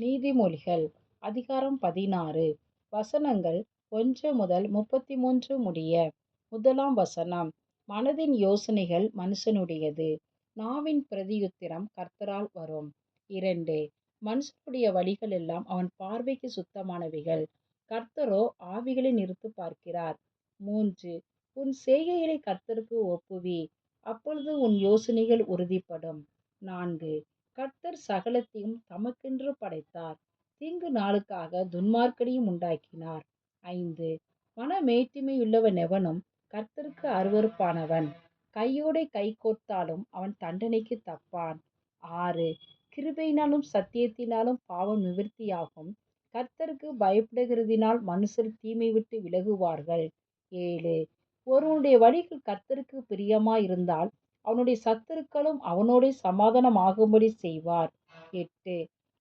நீதிமொழிகள் அதிகாரம் பதினாறு. வசனங்கள் ஒன்று முதல் முப்பத்தி மூன்று முடிய முதலாம் வசனம். மனதின் யோசனைகள் மனுஷனுடையது. நாவின் பிரதியுத்திரம் கர்த்தரால் வரும். இரண்டு மனுஷனுடைய வழிகள் எல்லாம் அவன் பார்வைக்கு சுத்தமானவைகள். கர்த்தரோ ஆவிகளை நிறுத்து பார்க்கிறார். மூன்று உன் செய்கைகளை கர்த்தருக்கு ஒப்புவி. அப்பொழுது உன் யோசனைகள் உறுதிப்படும். நான்கு கர்த்தர் சகலத்தையும் தமக்கென்று படைத்தார். தீங்கு நாளுக்காக துன்மார்க்கனையும் உண்டாக்கினார். ஐந்து மனமேட்டிமையுள்ளவன் எவனும் கர்த்தருக்கு அருவருப்பானவன். கையோடை கை கோர்த்தாலும் அவன் தண்டனைக்கு தப்பான். ஆறு கிருபையினாலும் சத்தியத்தினாலும் பாவம் நிவர்த்தியாகும். கர்த்தருக்கு பயப்படுகிறதினால் மனுஷர் தீமை விட்டு விலகுவார்கள். ஏழு ஒருவனுடைய வழிகள் கர்த்தருக்கு பிரியமாயிருந்தால் அவனுடைய சத்துருக்களும் அவனோடு சமாதானமாகும்படி செய்வார். எட்டு.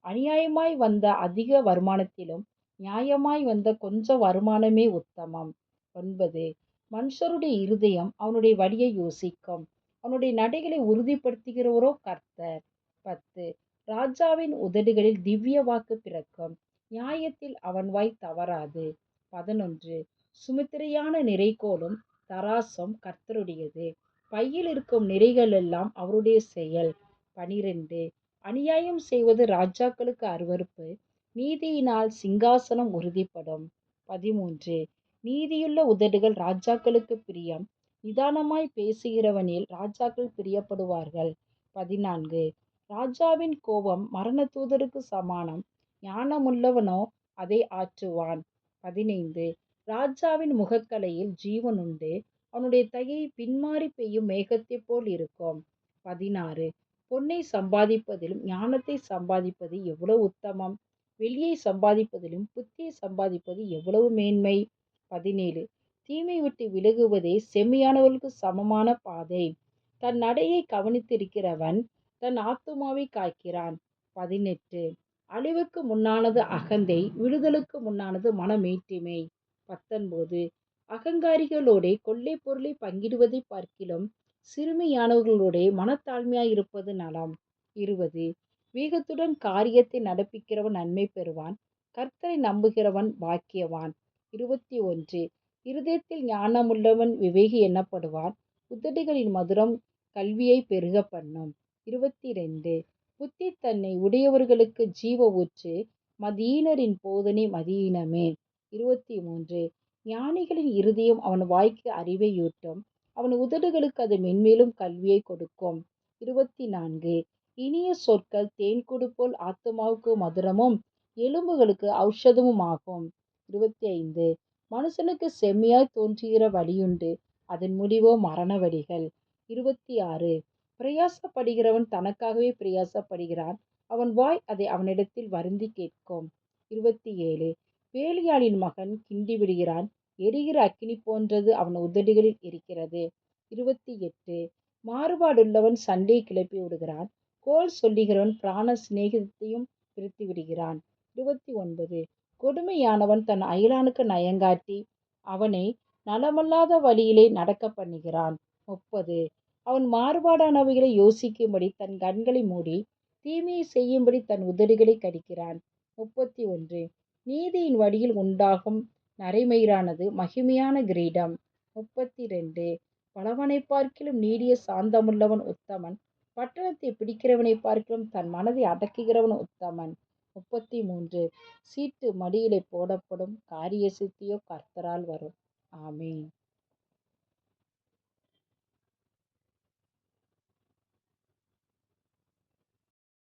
அநியாயமாய் வந்த அதிக வருமானத்திலும் நியாயமாய் வந்த கொஞ்ச வருமானமே உத்தமம். ஒன்பது. மனுஷருடைய இருதயம் அவனுடைய வழியை யோசிக்கும். அவனுடைய நடைகளை உறுதிப்படுத்துகிறவரோ கர்த்தர். பத்து. ராஜாவின் உதடுகளில் திவ்ய வாக்கு பிறக்கும். நியாயத்தில் அவன் வாய் தவறாது. பதினொன்று. சுமித்திரையான நிறைகோலும் தராசும் கர்த்தருடையது. பையில் இருக்கும் நிறைகள் எல்லாம் அவருடைய செயல். பனிரெண்டு. அநியாயம் செய்வது ராஜாக்களுக்கு அருவருப்பு. நீதியினால் சிங்காசனம் உறுதிப்படும். பதிமூன்று. நீதியுள்ள உதடுகள் ராஜாக்களுக்கு பிரியம். நிதானமாய் பேசுகிறவனில் ராஜாக்கள் பிரியப்படுவார்கள். பதினான்கு. ராஜாவின் கோபம் மரண தூதருக்கு சமானம். ஞானமுள்ளவனோ அதை ஆற்றுவான். பதினைந்து. ராஜாவின் முகக்கலையில் ஜீவன் உண்டு அவனுடைய தையை பின்மாறி பெய்யும் மேகத்தைப் போல் இருக்கும். பதினாறு. பொன்னை சம்பாதிப்பதிலும் ஞானத்தை சம்பாதிப்பது எவ்வளவு உத்தமம்? வெளியை சம்பாதிப்பதிலும் புத்தியை சம்பாதிப்பது எவ்வளவு மேன்மை? பதினேழு. தீமை விட்டு விலகுவதே செம்மையானவர்களுக்கு சமமான பாதை. தன் நடையை கவனித்திருக்கிறவன் தன் ஆத்துமாவை காய்க்கிறான் பதினெட்டு. அழிவுக்கு முன்னானது அகந்தை விடுதலுக்கு முன்னானது மனமேட்டிமை. பத்தொன்பது. அகங்காரிகளோடே கொள்ளை பொருளை பங்கிடுவதை பார்க்கிலும் சிறுமையானவர்களோடே மனத்தாழ்மையாய் இருப்பது நலம். இருபது. வேகத்துடன் காரியத்தை நடப்பிக்கிறவன் நன்மை பெறுவான். கர்த்தரை நம்புகிறவன் பாக்கியவான். இருபத்தி ஒன்று. இருதயத்தில் ஞானமுள்ளவன் விவேகி எனப்படுவான் உதடுகளின் மதுரம் கல்வியை பெருக பண்ணும். இருபத்தி ரெண்டு. புத்தி தன்னை உடையவர்களுக்கு ஜீவ ஊற்று மதியினரின் போதனை மதியினமே. இருபத்தி மூன்று. ஞானிகளின் இருதயம் அவன் வாய்க்கு அறிவையூட்டும் அவன் உதடுகளுக்கு அது மென்மேலும் கல்வியை கொடுக்கும். இருபத்தி நான்கு இனிய சொற்கள் தேன்கூடு போல் ஆத்மாவுக்கு மதுரமும் எலும்புகளுக்கு ஔஷதமும் ஆகும் இருபத்தி ஐந்து மனுஷனுக்கு செம்மையாய் தோன்றுகிற வழியுண்டு. அதன் முடிவோ மரண வழிகள். இருபத்தி ஆறு பிரயாசப்படுகிறவன் தனக்காகவே பிரயாசப்படுகிறான். அவன் வாய் அதை அவனிடத்தில் வருந்தி கேட்கும். இருபத்தி ஏழு வேலியாளின் மகன் கிண்டி விடுகிறான் எரிகிற அக்கினி போன்றது அவன் உதடுகளில் இருக்கிறது. இருபத்தி எட்டு. மாறுபாடுள்ளவன் சண்டை கிளப்பி விடுகிறான். கோல் சொல்லுகிறவன் பிராண சிநேகிதத்தையும் பிரித்து விடுகிறான். இருபத்தி ஒன்பது. கொடுமையானவன் தன் அயலானுக்கு நயங்காட்டி அவனை நலமல்லாத வழியிலே நடக்க பண்ணுகிறான். முப்பது. அவன் மாறுபாடானவைகளை யோசிக்கும்படி தன் கண்களை மூடி தீமையை செய்யும்படி தன் உதடுகளை கடிக்கிறான். முப்பத்தி ஒன்று. நீதியின் வழியில் உண்டாகும் நரைமயிரானது மகிமையான கிரீடம். முப்பத்தி ரெண்டு பலவனை பார்க்கிலும் நீடிய சாந்தமுள்ளவன் உத்தமன். பட்டணத்தை பிடிக்கிறவனை பார்க்கிலும் தன் மனதை அடக்குகிறவன் உத்தமன். முப்பத்தி மூன்று சீட்டு மடியிலே போடப்படும் காரிய சித்தியோ கர்த்தரால் வரும். ஆமீன்.